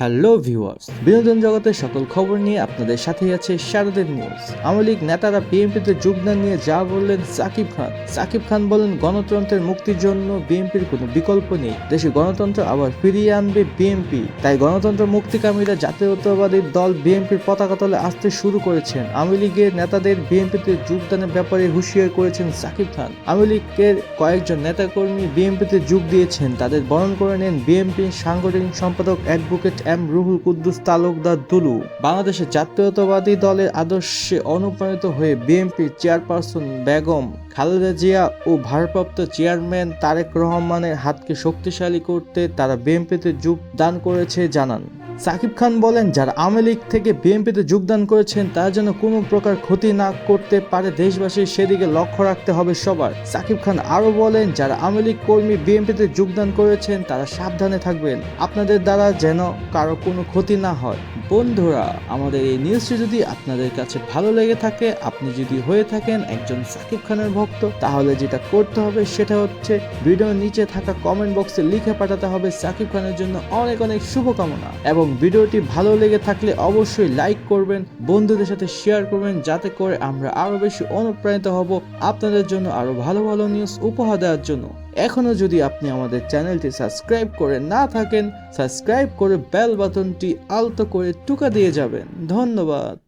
Hello viewers, বিনোদন জগতের সকল খবর নিয়ে আপনাদের সাথে আছে শারদের নিউজ আওয়ামী লীগ নেতারা বিএনপিতে যোগদান নিয়ে যা বললেন সাকিব খান। সাকিব খান বলেন, গণতন্ত্রের মুক্তির জন্য বিএনপির কোনো বিকল্প নেই। দেশে গণতন্ত্র আবার ফিরিয়ে আনবে বিএনপি। তাই গণতন্ত্র মুক্তিকামীরা জাতীয়তাবাদী দল বিএনপির পতাকা তলে আসতে শুরু করেছেন। আওয়ামী লীগের নেতাদের বিএনপিতে যোগদানের ব্যাপারে হুঁশিয়ার করেছেন সাকিব খান। আওয়ামী লীগের কয়েকজন নেতাকর্মী বিএনপিতে যোগ দিয়েছেন। তাদের বরণ করে নেন বিএনপির সাংগঠনিক সম্পাদক অ্যাডভোকেট এম রুহুল কুদ্দুস তালুকদার দুলু। বাংলাদেশের জাতীয়তাবাদী দলের আদর্শে অনুপ্রাণিত হয়ে বিএনপির চেয়ারপারসন বেগম খালেদা জিয়া ও ভারপ্রাপ্ত চেয়ারম্যান তারেক রহমানের হাতকে শক্তিশালী করতে তারা বিএনপিতে যোগদান করেছে, জানান। সাকিব খান বলেন, যারা আওয়ামী লীগ থেকে বিএনপিতে যোগদান করেছেন, তারা যেন কোনো প্রকার ক্ষতি না করতে পারে দেশবাসীর সেদিকে লক্ষ্য রাখতে হবে সবার। সাকিব খান আরও বলেন, যারা আওয়ামী লীগ কর্মী বিএনপিতে যোগদান করেছেন, তারা সাবধানে থাকবেন। আপনাদের দ্বারা যেন কারও কোনো ক্ষতি না হয়। বন্ধুরা, আমাদের এই নিউজটি যদি আপনাদের কাছে ভালো লেগে থাকে, আপনি যদি হয়ে থাকেন একজন সাকিব খানের ভক্ত, তাহলে যেটা করতে হবে সেটা হচ্ছে ভিডিওর নিচে থাকা কমেন্ট বক্সে লিখে পাঠাতে হবে সাকিব খানের জন্য অনেক অনেক শুভকামনা। এবং ভিডিওটি ভালো লেগে থাকলে অবশ্যই লাইক করবেন, বন্ধুদের সাথে শেয়ার করবেন, যাতে করে আমরা আরও বেশি অনুপ্রাণিত হব আপনাদের জন্য আরও ভালো ভালো নিউজ উপহার দেওয়ার জন্য। এখনও যদি আপনি আমাদের চ্যানেলটি সাবস্ক্রাইব করে না থাকেন সাবস্ক্রাইব করে বেল বাটনটি আলতো করে টুকা দিয়ে যাবেন। ধন্যবাদ।